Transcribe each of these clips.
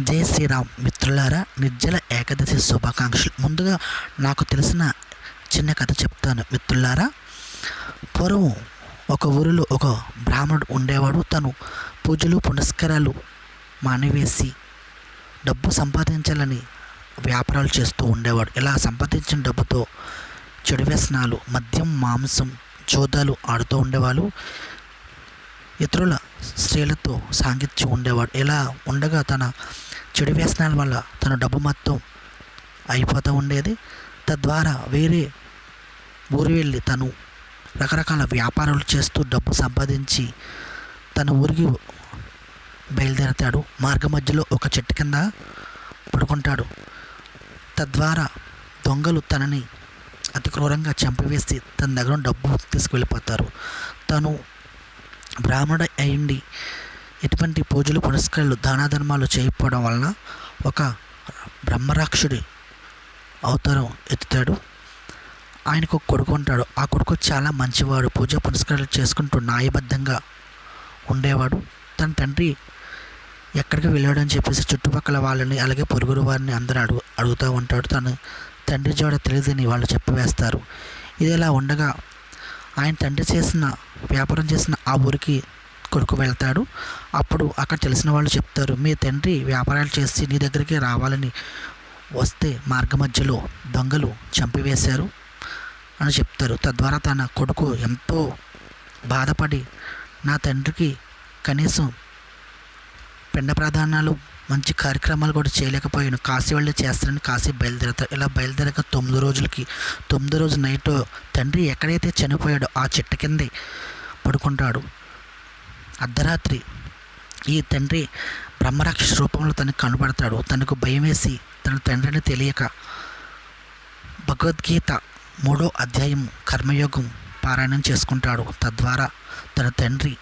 జై శ్రీరామ్. మిత్రులారా నిర్జల ఏకాదశి శుభాకాంక్షలు. ముందుగా నాకు తెలిసిన చిన్న కథ చెప్తాను మిత్రులారా. పూర్వం ఒక ఊరిలో ఒక బ్రాహ్మణుడు ఉండేవాడు. తను పూజలు పునస్కారాలు మానివేసి డబ్బు సంపాదించాలని వ్యాపారాలు చేస్తూ ఉండేవాడు. ఇలా సంపాదించిన డబ్బుతో చెడు వ్యసనాలు మద్యం మాంసం జోదాలు ఆడుతూ ఉండేవాళ్ళు. ఇతరుల స్త్రీలతో సాంగిత్యం ఉండేవాడు. ఇలా ఉండగా తన చెడు వ్యసనాల వల్ల తన డబ్బు మొత్తం అయిపోతూ ఉండేది. తద్వారా వేరే ఊరు వెళ్ళి తను రకరకాల వ్యాపారాలు చేస్తూ డబ్బు సంపాదించి తన ఊరికి బయలుదేరతాడు. మార్గ మధ్యలో ఒక చెట్టు కింద పడుకుంటాడు. తద్వారా దొంగలు తనని అతి క్రూరంగా చంపివేసి తన దగ్గర డబ్బు తీసుకువెళ్ళిపోతారు. తను బ్రాహ్మణ అయ్యండి ఎటువంటి పూజలు పునస్కారాలు దానాధర్మాలు చేయకపోవడం వలన ఒక బ్రహ్మరాక్షుడి అవతారం ఎత్తుతాడు. ఆయనకు ఒక కొడుకు ఉంటాడు. ఆ కొడుకు చాలా మంచివాడు. పూజ పునస్కారాలు చేసుకుంటూ న్యాయబద్ధంగా ఉండేవాడు. తన తండ్రి ఎక్కడికి వెళ్ళాడని చెప్పేసి చుట్టుపక్కల వాళ్ళని అలాగే పొరుగురు వారిని అందరూ అడుగు అడుగుతూ ఉంటాడు. తను తండ్రి జోడ తెలియదని వాళ్ళు చెప్పివేస్తారు ఇది ఇలా ఉండగా ఆయన తండ్రి చేసిన వ్యాపారం చేసిన ఆ ఊరికి కొడుకు వెళ్తాడు. అప్పుడు అక్కడ తెలిసిన వాళ్ళు చెప్తారు మీ తండ్రి వ్యాపారాలు చేసి నీ దగ్గరికి రావాలని వస్తే మార్గ మధ్యలో దొంగలు చంపివేశారు అని చెప్తారు. తద్వారా తన కొడుకు ఎంతో బాధపడి నా తండ్రికి కనీసం పిండ ప్రధానాలు మంచి కార్యక్రమాలు కూడా చేయలేకపోయాను. కాశీ వెళ్ళి చేస్తానని కాశీ బయలుదేరతారు ఇలా బయలుదేరక తొమ్మిది రోజులకి తొమ్మిది రోజు నైట్ తండ్రి ఎక్కడైతే చనిపోయాడో ఆ చెట్టు కిందే పడుకుంటాడు. అర్ధరాత్రి ఈ తండ్రి బ్రహ్మరాక్షస రూపంలో తనకు కనబడతాడు. తనకు భయం వేసి తన తండ్రిని తెలియక భగవద్గీత మూడో అధ్యాయం కర్మయోగం పారాయణం చేసుకుంటాడు. తద్వారా తన తండ్రి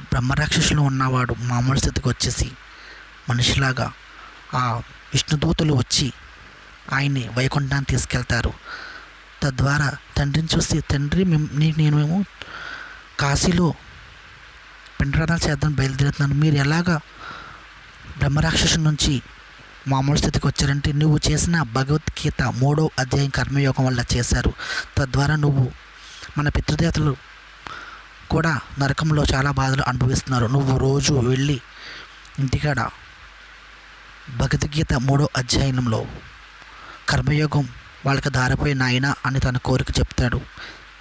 బ్రహ్మరాక్షసులు ఉన్నవాడు మామూలు స్థితికి వచ్చేసి మనిషిలాగా ఆ విష్ణుదూతలు వచ్చి ఆయన్ని వైకుంఠాన్ని తీసుకెళ్తారు. తద్వారా తండ్రిని చూసి తండ్రి మేము నేను మేము కాశీలో పిండరాధాలు చేద్దాం బయలుదేరుతున్నాను. మీరు ఎలాగా బ్రహ్మరాక్షసు నుంచి మామూలు స్థితికి వచ్చారంటే నువ్వు చేసిన భగవద్గీత మూడో అధ్యాయం కర్మయోగం వల్ల చేశారు. తద్వారా నువ్వు మన పితృదేవతలు కూడా నరకంలో చాలా బాధలు అనుభవిస్తున్నారు. నువ్వు రోజు వెళ్ళి ఇంటికాడ భగవద్గీత మూడో అధ్యయనంలో కర్మయోగం వాళ్ళకి దారిపోయి నాయన అని తన కోరిక చెప్తాడు.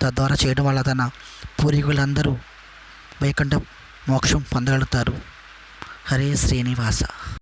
తద్వారా చేయడం వల్ల తన పూర్వీకులందరూ వైకుంఠ మోక్షం పొందగలుగుతారు. హరే శ్రీనివాస.